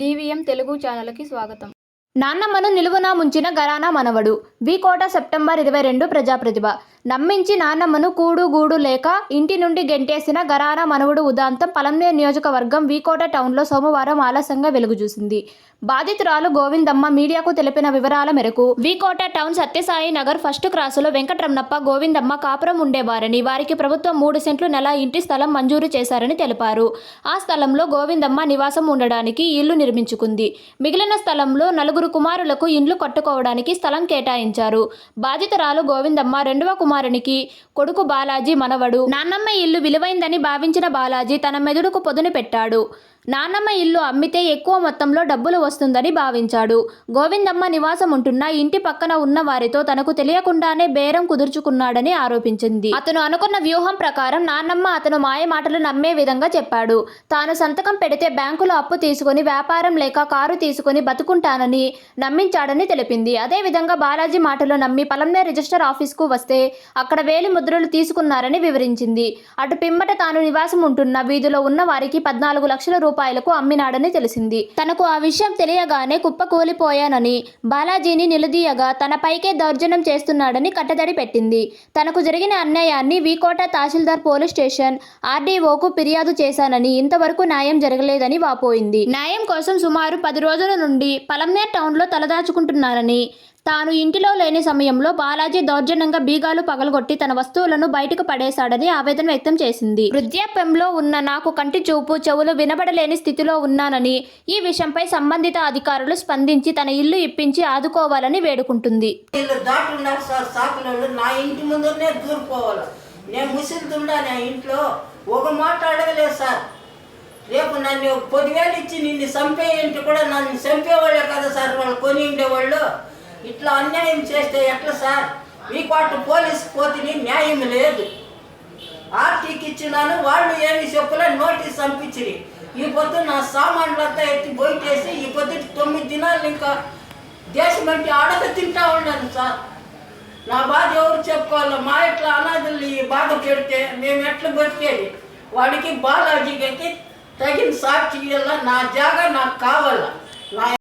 DVM Telugu ఛానల్కి స్వాగతం. నాన్నమ్మను నిలువున ముంచిన గరానా మనవడు. వీకోట సెప్టెంబర్ ఇరవై రెండు ప్రజాప్రతిభ. నమ్మించి నాన్నమ్మను కూడు గూడు లేక ఇంటి నుండి గెంటేసిన గరానా మనవడు ఉదాంతం పలంనేర్ నియోజకవర్గం వీకోట టౌన్లో సోమవారం ఆలస్యంగా వెలుగుచూసింది. బాధితురాలు గోవిందమ్మ మీడియాకు తెలిపిన వివరాల మేరకు వీకోట టౌన్ సత్యసాయి నగర్ ఫస్ట్ క్రాసులో వెంకటరమణప్ప గోవిందమ్మ కాపురం ఉండేవారని వారికి ప్రభుత్వం మూడు సెంట్లు నెల ఇంటి స్థలం మంజూరు చేశారని తెలిపారు. ఆ స్థలంలో గోవిందమ్మ నివాసం ఉండడానికి ఇల్లు నిర్మించుకుంది. మిగిలిన స్థలంలో నలుగురు కుమారులకు ఇండ్లు కట్టుకోవడానికి స్థలం కేటాయించారు. బాధితురాలు గోవిందమ్మ రెండవ కుమారునికి కొడుకు బాలాజీ మనవడు. నాన్నమ్మ ఇల్లు విలువైందని భావించిన బాలాజీ తన మెదడుకు పొదును పెట్టాడు. నాన్నమ్మ ఇల్లు అమ్మితే ఎక్కువ మొత్తంలో డబ్బులు వస్తుందని భావించాడు. గోవిందమ్మ నివాసం ఉంటున్న ఇంటి పక్కన ఉన్న వారితో తనకు తెలియకుండానే బేరం కుదుర్చుకున్నాడని ఆరోపించింది. అతను అనుకున్న వ్యూహం ప్రకారం నాన్నమ్మ అతను మాయ మాటలు నమ్మే విధంగా చెప్పాడు. తాను సంతకం పెడితే బ్యాంకులో అప్పు తీసుకుని వ్యాపారం లేక కారు తీసుకుని బతుకుంటానని నమ్మించాడని తెలిపింది. అదేవిధంగా బాలాజీ మాటలు నమ్మి పలంనే రిజిస్టర్ ఆఫీస్కు వస్తే అక్కడ వేలి ముద్రలు తీసుకున్నారని వివరించింది. అటు పిమ్మట తాను నివాసం ఉంటున్న వీధిలో ఉన్న వారికి పద్నాలుగు లక్షల రూపాయలు రూపాయలకు అమ్మినాడని తెలిసింది. తనకు ఆ విషయం తెలియగానే కుప్పకూలిపోయానని బాలాజీని నిలదీయగా తనపైకే దౌర్జన్యం చేస్తున్నాడని కట్టదడి పెట్టింది. తనకు జరిగిన అన్యాయాన్ని వీకోట తహసీల్దార్ పోలీస్ స్టేషన్ ఆర్డీఓకు ఫిర్యాదు చేశానని ఇంతవరకు న్యాయం జరగలేదని వాపోయింది. న్యాయం కోసం సుమారు పది రోజుల నుండి పలమ్నేర్ టౌన్లో తలదాచుకుంటున్నానని తాను ఇంటిలో లేని సమయంలో బాలాజీ దౌర్జన్యంగా బీగాలు పగలగొట్టి తన వస్తువులను బయటకు పడేశాడని ఆవేదన వ్యక్తం చేసింది. వృద్ధాప్యంలో ఉన్న నాకు కంటి చూపు చెవులు వినబడలేని స్థితిలో ఉన్నానని ఈ విషయంపై సంబంధిత అధికారులు స్పందించి తన ఇల్లు ఇప్పించి ఆదుకోవాలని వేడుకుంటుంది. నా ఇంటి ముందునే దూరిపోవాలి నేను ముసిలుతుండా నా ఇంట్లో ఒక మాట అడగలేదు సార్. రేపు నన్ను పదివేలు ఇచ్చి నిన్ను చంపేయంటే కూడా నన్ను చంపేవాళ్ళే కదా సార్ వాళ్ళు. కొని ఉండేవాళ్ళు. ఇట్లా అన్యాయం చేస్తే ఎట్లా సార్? మీ పాటు పోలీస్ పోతిని న్యాయం లేదు. ఆర్టీకి ఇచ్చినాను వాళ్ళు ఏమి చెప్పలే నోటీస్ పంపించిరి. ఈ పొద్దు నా సామాన్లంతా ఎత్తి బయటేసి ఈ పొద్దు తొమ్మిది దినాలు ఇంకా దేశం అంటే అడగ తింటా ఉన్నాను సార్. నా బాధ ఎవరు చెప్పుకోవాలి? మా ఇట్లా అనాథులు ఈ బాధ పెడితే మేము ఎట్లా బతికేది? వాడికి బాలాజీకి తగిన సాక్షి నా జాగా నాకు కావాలా? నా